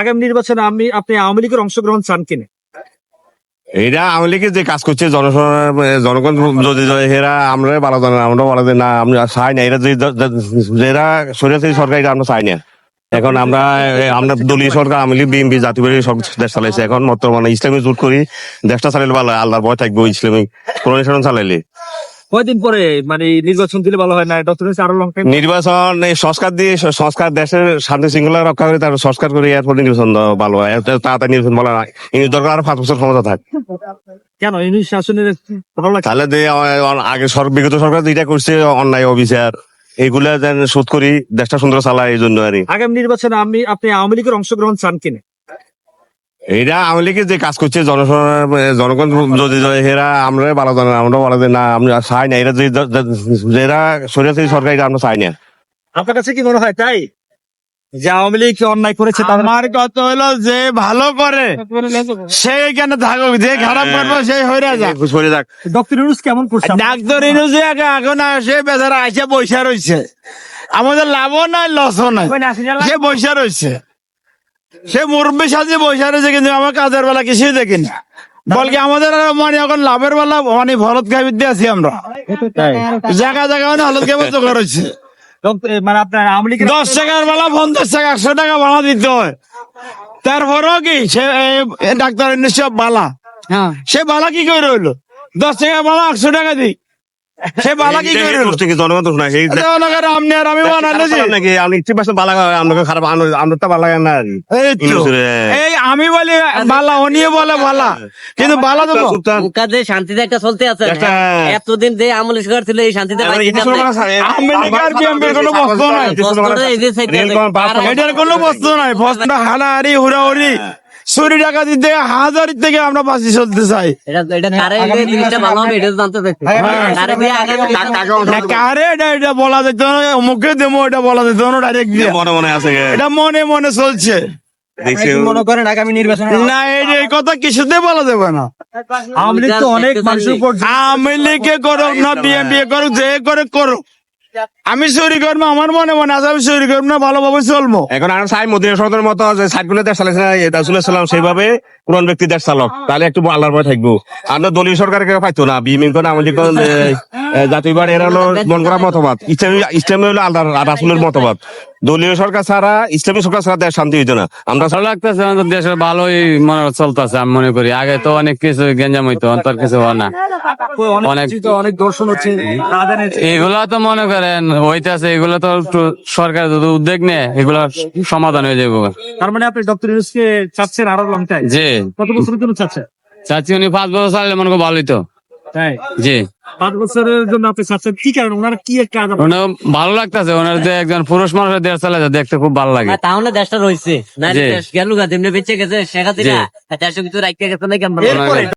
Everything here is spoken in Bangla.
আগামী নির্বাচনে আমি আপনি আওয়ামী লীগের অংশগ্রহণ চান কিনা? এটা আওয়ামী লীগের যে কাজ করছে জনগণ জনগণ যদি এরা আমরা ভালো জানে আমরা ভালো জানি। না আমরা চাই না। এরা যে এরা সরিয়েছে সরকার এটা আমরা চাই না। এখন আমরা আমরা দলীয় সরকার আওয়ামী লীগ বিএনপি জাতীয় পার্টি সব দেশ চালাইছে। এখন বর্তমানে ইসলামী জোট করি দেশটা চালাইলে ভালো আল্লাহর ভয় থাকব ইসলামিক প্রণালী চালাইলে। কয়দিন পরে মানে নির্বাচন দিলে ভালো হয় না? ডক্টর আরও লং টাইম নির্বাচন সংস্কার দিয়ে সংস্কার দেশের শান্তি শৃঙ্খলা রক্ষা করে তার সংস্কার করে এরপর নির্বাচন ভালো হয়। তাড়াতাড়ি নির্বাচন না ইনি দরকার আরও পাঁচ বছর ক্ষমতা থাক। কেন? এই শাসনের তাহলে যে আগে বিগত সরকার যেটা করছে অন্যায় অবিচার এইগুলা যেন শোধ করি দেশটা সুন্দর চালায় এই জন্য আর আগামী নির্বাচনে আমি আপনি আওয়ামী লীগের অংশগ্রহণ চান কিনা? এইটা আওয়ামী লীগের যে কাজ করছে জনগণ জনগণ যদি এরা আমরা ভালো জানে না, আমরা ভালো না আমরা চাই না এরা যে যে- এরা সরিয়েছে সরকার এটা আমরা চাই না। আপনার কাছে কি মনে হয় তাই? যে আওয়ামী লীগ অন্যায় করেছে তার আমার কথা হলো যে ভালো করে সে এখানে থাকুক যে খারাপ করব সেই হইরা যাক। সরে যাক। ডক্টর ইউনুস কেমন করছে? ডাক্তার ইনুজে এখন সে বেচারা আইসা বৈশা রয়েছে। আমাদের লাভও নাই লসও নাই। সে বৈশা রয়েছে। সে মুরব্বী সাজে বৈশা রয়েছে কিন্তু আমার কাজের বেলা কিছুই দেখি না। বলকে আমাদের মানে এখন লাভের বেলা মানে ভরত দিয়ে আছি আমরা। জায়গা জায়গা মানে হলুদ করেছে মানে আপনার দশ টাকার বেলা পঞ্চাশ টাকা একশো টাকা ভাড়া দিতে হয়। তারপরেও কি সে ডাক্তার সব বালা। সে বালা কি করে রইল দশ টাকা বালা একশো টাকা দিই। সে বালা কি করে করছে কি জনগণ তো শোনায় এই জনগণ আপনি আর আমি বানালো যে নাকি? আপনি ইচ্ছে পাশে ভালো লাগে আপনাকে খারাপ আমরা তো ভালো না এই তো। আমি বলি বালা অনিয়ে বলে বালা। কিন্তু বালা নৌকা যে শান্তিতে একটা চলতে আছে একটা- এতদিন যে আমল সরকার ছিল এই শান্তিতে এখন বাইরে ইতি থাকতে- সরকার আছে, আওয়ামী লীগ আর BNP র কোনো বস্তু নাই। এটার কোনো বস্তু নাই। বস্তুটা হানাহারি হুড়াহুড়ি। চুরি টাকা দিতে হাজারি থেকে আমরা বাঁচি চলতে চাই। এটা এটা কারে এই জিনিসটা ভালো হবে এটা জানতে চাইছি। কারে দিয়ে আগে না কারে এটা এটা বলা যেত না মুখে দেবো এটা বলা যেত না ডাইরেক্ট দিয়ে। মনে মনে আছে এটা মনে মনে চলছে। মনে করেন আগামী নির্বাচনে না এই যে এই কথা কিছুতে বলা যাবে না। আওয়ামী লীগ তো অনেক মানুষের উপর আওয়ামী লীগে করুক না বিএনপি করুক যে করে করুক। আমি চুরি করব আমার মনে মনে আছে আমি চুরি করব না, ভালোভাবে চলবো। এখন আর সাই মদিনা সরকারের মতো যে সাইডগুলো দেশ চালাইছে রাসুল্লাহ সাল্লাম সেইভাবে কোন ব্যক্তি দেশ চালক। তাহলে একটু আল্লাহর ভয় থাকব। আমরা দলীয় সরকারকে পাইতো না বিএমপি কোন আমাদের কোন জাতীয় এরা হলো মন করা মতবাদ। ইসলামী ইসলামী হলো আল্লাহ রাসুলের মতবাদ। দলীয় সরকার ছাড়া ইসলামী সরকার ছাড়া দেশ শান্তি হইতো না। আমরা ভালো লাগতেছে আমাদের দেশের ভালোই মনে চলতেছে আমি মনে করি। আগে তো অনেক কিছু গেঞ্জাম হইতো অন্তর কিছু হয় না। অনেক অনেক- কিছু তো অনেক দর্শন হচ্ছে। এগুলা তো মনে করেন হইতাছে এগুলো তো একটু সরকার যদি উদ্যোগ নেয় এগুলা সমাধান হয়ে যাবে তার মানে আপনি ডক্টর ইউনুসকে চাচ্ছেন আরও লং টাইম জি। কত বছরের জন্য চাচ্ছেন? চাচ্ছি উনি পাঁচ বছর চাইলে মনে করি ভালোই তো। তাই? জি। পাঁচ বছরের জন্য আপনি চাচ্ছেন কি কারণ? ওনার কি একটা কাজ ওনার ভালো লাগতেছে ওনার যে একজন পুরুষ মানুষের দেশ চালাতে দেখতে খুব ভালো লাগে। তাহলে দেশটা রয়েছে। না। দেশ গেল গা তেমনি বেঁচে গেছে শেখাতে জি। না দেশে কিছু রাখতে গেছে না কেমন